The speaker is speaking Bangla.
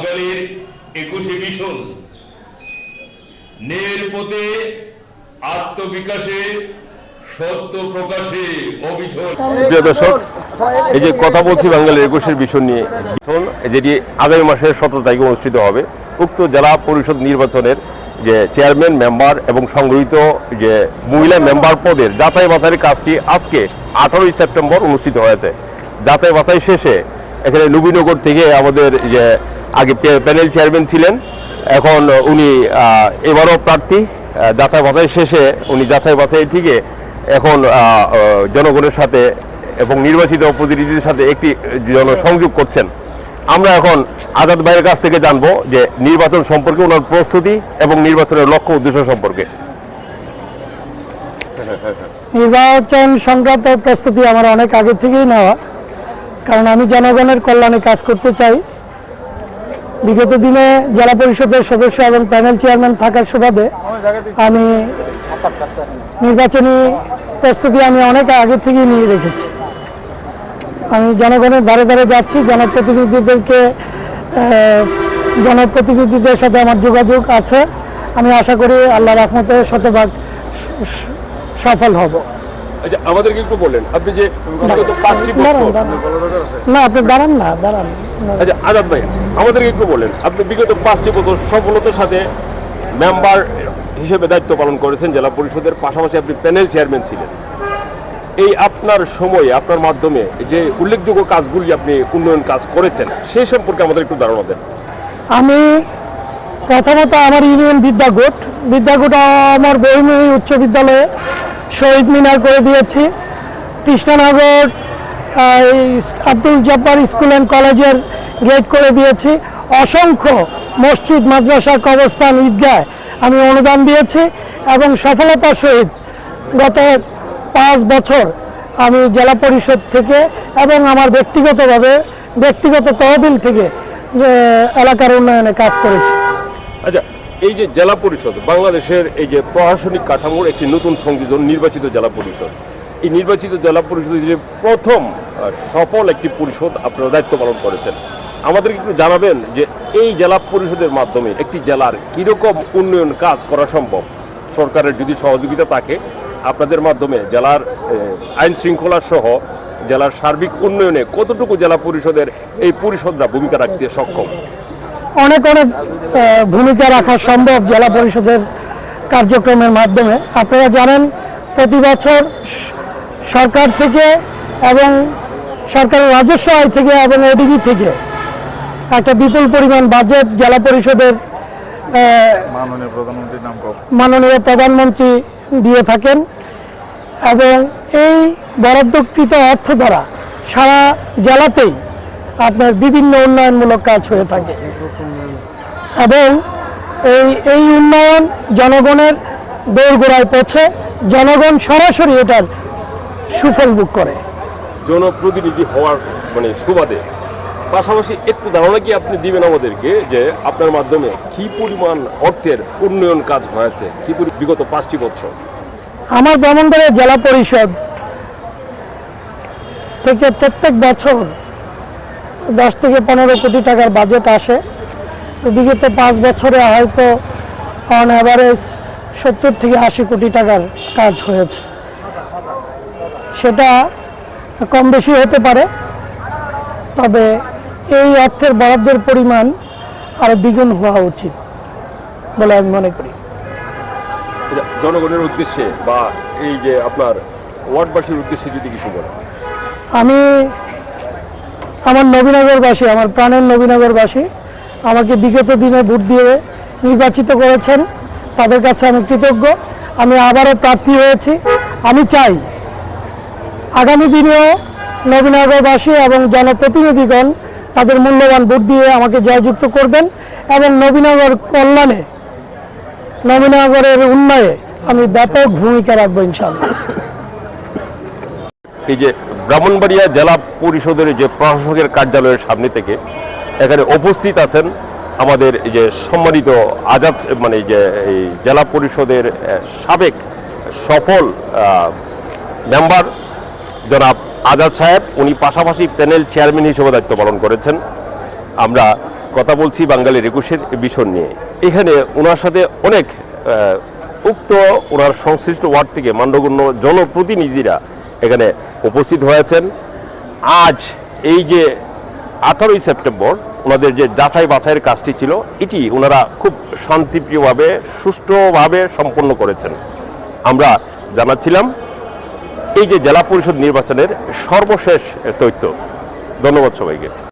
বাঙালির একুশে মিশন নের পথে আত্মবিকাশে এই যে কথা বলছি বাঙালির একুশের বিষয় নিয়ে, ভীষণ যেটি আগামী মাসের সতেরো তারিখে অনুষ্ঠিত হবে, উক্ত জেলা পরিষদ নির্বাচনের যে চেয়ারম্যান, মেম্বার এবং সংগঠিত যে মহিলা মেম্বার পদের যাচাই বাছাইয়ের কাজটি আজকে আঠারোই সেপ্টেম্বর অনুষ্ঠিত হয়েছে। যাচাই বাছাই শেষে এখানে নবীনগর থেকে আমাদের যে আগে প্যানেল চেয়ারম্যান ছিলেন। এখন উনি এবারও প্রার্থী। যাচাই বাছাই শেষে উনি যাচাই বাছাই ঠিকে এখন জনগণের সাথে এবং নির্বাচিত প্রতিনিধিদের সাথে একটি জনসংযোগ করছেন। আমরা এখন আজাদ ভাইয়ের কাছ থেকে জানব যে নির্বাচন সম্পর্কে ওনার প্রস্তুতি এবং নির্বাচনের লক্ষ্য উদ্দেশ্য সম্পর্কে। নির্বাচন সংক্রান্ত প্রস্তুতি আমার অনেক আগে থেকেই নেওয়া। কারণ আমি জনগণের কল্যাণে কাজ করতে চাই। বিগত দিনে জেলা পরিষদের সদস্য এবং প্যানেল চেয়ারম্যান থাকার সুবাদে আমি নির্বাচনী প্রস্তুতি আমি অনেক আগে থেকেই নিয়ে রেখেছি। আমি জনগণের ধারে ধারে যাচ্ছি, জনপ্রতিনিধিদেরকে জনপ্রতিনিধিদের সাথে আমার যোগাযোগ আছে। আমি আশা করি আল্লাহ রহমতে শতভাগ সফল হব। আচ্ছা আমাদেরকে একটু বললেন আপনি যে পাঁচটি না আপনি দাঁড়ান না দাঁড়ান। আচ্ছা আজাদ ভাই আমাদেরকে একটু আপনি বিগত পাঁচটি বছর সফলতার সাথে মেম্বার হিসেবে দায়িত্ব পালন করেছেন জেলা পরিষদের পাশাপাশি আপনি প্যানেল চেয়ারম্যান ছিলেন। এই আপনার সময়ে আপনার মাধ্যমে যে উল্লেখযোগ্য কাজগুলি আপনি উন্নয়ন কাজ করেছেন সেই সম্পর্কে আমাদের একটু ধারণা দেন। আমি প্রথমত আমার ইউনিয়ন বিদ্যাগুট। বিদ্যাগুট আমার বহিমুহী উচ্চ বিদ্যালয়ে শহীদ মিনার করে দিয়েছি। কৃষ্ণনগর আব্দুল জব্বার স্কুল অ্যান্ড কলেজের গেট করে দিয়েছি। অসংখ্য মসজিদ, মাদ্রাসা, কবরস্থান ঈদগায় আমি অনুদান দিয়েছি এবং সফলতার সহিত গত পাঁচ বছর আমি জেলা পরিষদ থেকে এবং আমার ব্যক্তিগতভাবে, ব্যক্তিগত তহবিল থেকে এলাকার উন্নয়নে কাজ করেছি। আচ্ছা এই যে জেলা পরিষদ, বাংলাদেশের এই যে প্রশাসনিক কাঠামোর একটি নতুন সংযোজন নির্বাচিত জেলা পরিষদ। এই নির্বাচিত জেলা পরিষদের যে প্রথম সফল একটি পরিষদ আপনারা দায়িত্ব পালন করেছেন। আমাদেরকে একটু জানাবেন যে এই জেলা পরিষদের মাধ্যমে একটি জেলার কীরকম উন্নয়ন কাজ করা সম্ভব? সরকারের যদি সহযোগিতা থাকে, আপনাদের মাধ্যমে জেলার আইন শৃঙ্খলা সহ জেলার সার্বিক উন্নয়নে কতটুকু জেলা পরিষদের এই পরিষদরা ভূমিকা রাখতে সক্ষম? অনেক অনেক ভূমিকা রাখা সম্ভব জেলা পরিষদের কার্যক্রমের মাধ্যমে। আপনারা জানেন প্রতি বছর সরকার থেকে এবং সরকারের রাজস্ব আয় থেকে এবং এডিবি থেকে একটা বিপুল পরিমাণ বাজেট জেলা পরিষদের মাননীয় প্রধানমন্ত্রী দিয়ে থাকেন এবং এই বরাদ্দকৃত অর্থ দ্বারা সারা জেলাতেই আপনার বিভিন্ন উন্নয়নমূলক কাজ হয়ে থাকে। এবং এই এই উন্নয়ন জনগণের দৌড়গোড়ায় পৌঁছে জনগণ সরাসরি এটার সুফল ভোগ করে। জনপ্রতিনিধি হওয়ার মানে সুবাদে। পাশাপাশি একটু ধারণা কি আপনি দিবেন আমাদেরকে যে আপনার মাধ্যমে কি পরিমাণ অর্থের উন্নয়ন কাজ হয়েছে? কি বিগত পাঁচটি বছর। আমার ব্রাহ্মণবাড়িয়া জেলা পরিষদ থেকে প্রত্যেক বছর দশ থেকে পনেরো কোটি টাকার বাজেট আসে। তো বিগত পাঁচ বছরে হয়তো অন অ্যাভারেজ সত্তর থেকে আশি কোটি টাকার কাজ হয়েছে। সেটা কম বেশি হতে পারে তবে এই অর্থের বরাদ্দের পরিমাণ আরও দ্বিগুণ হওয়া উচিত বলে আমি মনে করি। জনগণের উদ্দেশ্যে বা এই যে আপনার ওয়ার্ডবাসীর উদ্দেশ্যে যদি কিছু বলেন। আমি আমার নবীনগরবাসী আমার প্রাণের নবীনগরবাসী আমাকে বিগত দিনে ভোট দিয়ে নির্বাচিত করেছেন। তাদের কাছে আমি কৃতজ্ঞ। আমি আবারও প্রার্থী হয়েছি। আমি চাই আগামী দিনেও নবীনগরবাসী এবং জনপ্রতিনিধিগণ তাদের মূল্যবান ভোট দিয়ে আমাকে জয়যুক্ত করবেন এবং নবীনগর কল্যাণে, নবীনগরের উন্নয়ে আমি ব্যাপক ভূমিকা রাখব ইনশাআল্লাহ। এই যে ব্রাহ্মণবাড়িয়া জেলা পরিষদের যে প্রশাসকের কার্যালয়ের সামনে থেকে এখানে উপস্থিত আছেন আমাদের যে সম্মানিত আজাদ মানে যে, এই জেলা পরিষদের সাবেক সফল মেম্বার জনাব আজাদ সাহেব। উনি পাশাপাশি প্যানেল চেয়ারম্যান হিসেবে দায়িত্ব পালন করেছেন। আমরা কথা বলছি বাঙালির একুশের বিষয় নিয়ে। এখানে ওনার সাথে অনেক উক্ত ওনার সংশ্লিষ্ট ওয়ার্ড থেকে মান্যগণ্য জনপ্রতিনিধিরা এখানে উপস্থিত হয়েছেন। আজ এই যে আঠারোই সেপ্টেম্বর ওনাদের যে যাচাই বাছাইয়ের কাজটি ছিল, এটি ওনারা খুব শান্তিপ্রিয়ভাবে, সুষ্ঠুভাবে সম্পন্ন করেছেন। আমরা জানাচ্ছিলাম, এই যে জেলা পরিষদ নির্বাচনের সর্বশেষ তথ্য। ধন্যবাদ সবাইকে।